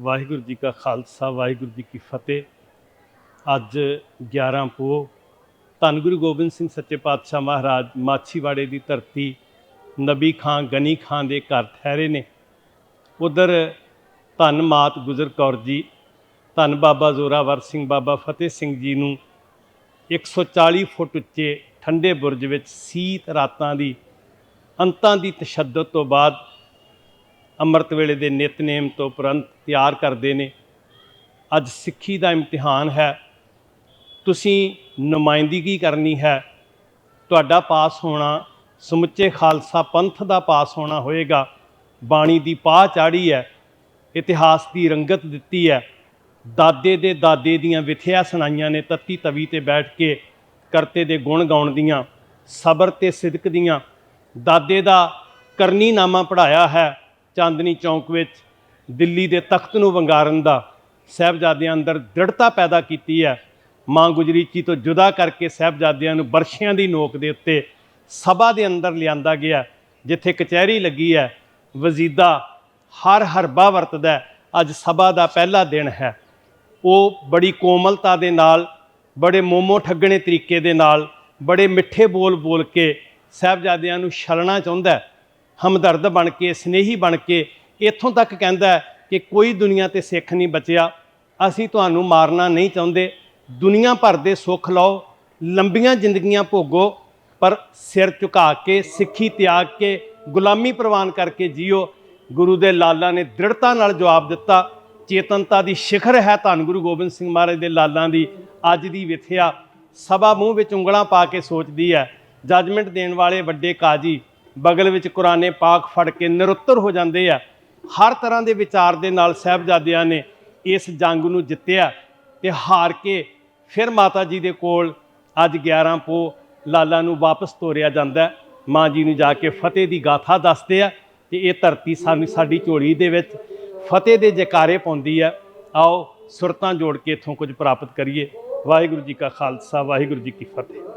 ਵਾਹਿਗੁਰੂ ਜੀ ਕਾ ਖਾਲਸਾ, ਵਾਹਿਗੁਰੂ ਜੀ ਕੀ ਫਤਿਹ। ਅੱਜ 11 ਪੋਹ ਧੰਨ ਗੁਰੂ ਗੋਬਿੰਦ ਸਿੰਘ ਸੱਚੇ ਪਾਤਸ਼ਾਹ ਮਹਾਰਾਜ ਮਾਛੀਵਾੜੇ ਦੀ ਧਰਤੀ ਨਬੀ ਖਾਂ ਗਨੀ ਖਾਂ ਦੇ ਘਰ ਠਹਿਰੇ ਨੇ। ਉਧਰ ਧੰਨ ਮਾਤ ਗੁਜਰ ਕੌਰ ਜੀ, ਧੰਨ ਬਾਬਾ ਜ਼ੋਰਾਵਰ ਸਿੰਘ, ਬਾਬਾ ਫਤਿਹ ਸਿੰਘ ਜੀ ਨੂੰ 140 ਫੁੱਟ ਉੱਚੇ ਠੰਡੇ ਬੁਰਜ ਵਿੱਚ ਸੀਤ ਰਾਤਾਂ ਦੀ, ਅੰਤਾਂ ਦੀ ਤਸ਼ੱਦਦ ਤੋਂ ਬਾਅਦ ਅੰਮ੍ਰਿਤ ਵੇਲੇ ਦੇ ਨਿਤਨੇਮ ਤੋਂ ਉਪਰੰਤ ਤਿਆਰ ਕਰਦੇ ਨੇ। ਅੱਜ ਸਿੱਖੀ ਦਾ ਇਮਤਿਹਾਨ ਹੈ। ਤੁਸੀਂ ਨੁਮਾਇੰਦਗੀ ਕਰਨੀ ਹੈ? ਤੁਹਾਡਾ ਪਾਸ ਹੋਣਾ, ਸਮੁੱਚੇ ਖਾਲਸਾ ਪੰਥ ਦਾ ਪਾਸ ਹੋਣਾ ਹੋਏਗਾ। ਬਾਣੀ ਦੀ ਪਾਹ ਚਾੜੀ ਹੈ, ਇਤਿਹਾਸ ਦੀ ਰੰਗਤ ਦਿੱਤੀ ਹੈ। ਦਾਦੇ ਦੇ ਦਾਦੇ ਦੀਆਂ ਵਿਥਿਆ ਸੁਣਾਈਆਂ ਨੇ ਤੱਤੀ ਤਵੀ ਤੇ ਬੈਠ ਕੇ, ਕਰਤੇ ਦੇ ਗੁਣ ਗਾਉਣ ਦੀਆਂ, ਸਬਰ ਤੇ ਸਿਦਕ ਦੀਆਂ। ਦਾਦੇ ਦਾ ਕਰਨੀ ਨਾਮਾ ਪੜਾਇਆ ਹੈ ਚਾਂਦਨੀ ਚੌਂਕ ਵਿੱਚ ਦਿੱਲੀ ਦੇ ਤਖਤ ਨੂੰ ਵੰਗਾਰਨ ਦਾ ਸਹਿਬਜ਼ਾਦਿਆਂ ਅੰਦਰ ਦ੍ਰਿੜਤਾ ਪੈਦਾ ਕੀਤੀ ਹੈ। ਮਾਂ ਗੁਜਰੀਚੀ ਤੋਂ ਜੁਦਾ ਕਰਕੇ ਸਹਿਬਜ਼ਾਦਿਆਂ ਨੂੰ ਬਰਸ਼ਿਆਂ ਦੀ ਨੋਕ ਦੇ ਉੱਤੇ ਸਭਾ ਦੇ ਅੰਦਰ ਲਿਆਂਦਾ ਗਿਆ, ਜਿੱਥੇ ਕਚਹਿਰੀ ਲੱਗੀ ਹੈ। ਵਜ਼ੀਦਾ ਹਰ ਹਰਬਾ ਵਰਤਦਾ ਅੱਜ ਸਭਾ ਦਾ ਪਹਿਲਾ ਦਿਨ ਹੈ। ਉਹ ਬੜੀ ਕੋਮਲਤਾ ਦੇ ਨਾਲ, ਬੜੇ ਮੋਮੋ ਠੱਗਣੇ ਤਰੀਕੇ ਦੇ ਨਾਲ, ਬੜੇ ਮਿੱਠੇ ਬੋਲ ਬੋਲ ਕੇ ਸਾਹਿਬਜ਼ਾਦਿਆਂ ਨੂੰ ਛਲਣਾ ਚਾਹੁੰਦਾ ਹਮਦਰਦ ਬਣ ਕੇ, ਸਨੇਹੀ ਬਣ ਕੇ ਇੱਥੋਂ ਤੱਕ ਕਹਿੰਦਾ ਕਿ ਕੋਈ ਦੁਨੀਆ ਤੇ ਸਿੱਖ ਨਹੀਂ ਬਚਿਆ। ਅਸੀਂ ਤੁਹਾਨੂੰ ਮਾਰਨਾ ਨਹੀਂ ਚਾਹੁੰਦੇ। ਦੁਨੀਆ ਭਰ ਦੇ ਸੁੱਖ ਲਓ, ਲੰਬੀਆਂ ਜ਼ਿੰਦਗੀਆਂ ਭੋਗੋ, ਪਰ ਸਿਰ ਝੁਕਾ ਕੇ, ਸਿੱਖੀ ਤਿਆਗ ਕੇ, ਗੁਲਾਮੀ ਪ੍ਰਵਾਨ ਕਰਕੇ ਜੀਓ। ਗੁਰੂ ਦੇ ਲਾਲਾਂ ਨੇ ਦ੍ਰਿੜਤਾ ਨਾਲ ਜਵਾਬ ਦਿੱਤਾ। ਚੇਤਨਤਾ ਦੀ ਸਿਖਰ ਹੈ ਧੰਨ ਗੁਰੂ ਗੋਬਿੰਦ ਸਿੰਘ ਮਹਾਰਾਜ ਦੇ ਲਾਲਾਂ ਦੀ। ਅੱਜ ਦੀ ਵਿਥਿਆ ਸਭਾ ਮੂੰਹ ਵਿੱਚ ਉਂਗਲਾਂ ਪਾ ਕੇ ਸੋਚਦੀ ਹੈ। ਜੱਜਮੈਂਟ ਦੇਣ ਵਾਲੇ ਵੱਡੇ ਕਾਜੀ ਬਗਲ ਵਿੱਚ ਕੁਰਾਨੇ ਪਾਕ ਫੜ ਕੇ ਨਿਰੁੱਤਰ ਹੋ ਜਾਂਦੇ ਆ। ਹਰ ਤਰ੍ਹਾਂ ਦੇ ਵਿਚਾਰ ਦੇ ਨਾਲ ਸਾਹਿਬਜ਼ਾਦਿਆਂ ਨੇ ਇਸ ਜੰਗ ਨੂੰ ਜਿੱਤਿਆ ਤੇ ਹਾਰ ਕੇ ਫਿਰ ਮਾਤਾ ਜੀ ਦੇ ਕੋਲ ਅੱਜ 11 ਪੋ ਲਾਲਾ ਨੂੰ ਵਾਪਸ ਤੋਰਿਆ ਜਾਂਦਾ ਮਾਂ ਜੀ ਨੂੰ ਜਾ ਕੇ ਫਤਿਹ ਦੀ ਗਾਥਾ ਦੱਸਦੇ ਆ ਤੇ ਇਹ ਧਰਤੀ ਸਾਨੂੰ ਸਾਡੀ ਝੋਲੀ ਦੇ ਵਿੱਚ ਫਤਿਹ ਦੇ ਜਕਾਰੇ ਪਾਉਂਦੀ ਹੈ ਆਓ ਸੁਰਤਾਂ ਜੋੜ ਕੇ ਇਥੋਂ ਕੁਝ ਪ੍ਰਾਪਤ ਕਰੀਏ। ਵਾਹਿਗੁਰੂ ਜੀ ਕਾ ਖਾਲਸਾ, ਵਾਹਿਗੁਰੂ ਜੀ ਕੀ ਫਤਿਹ।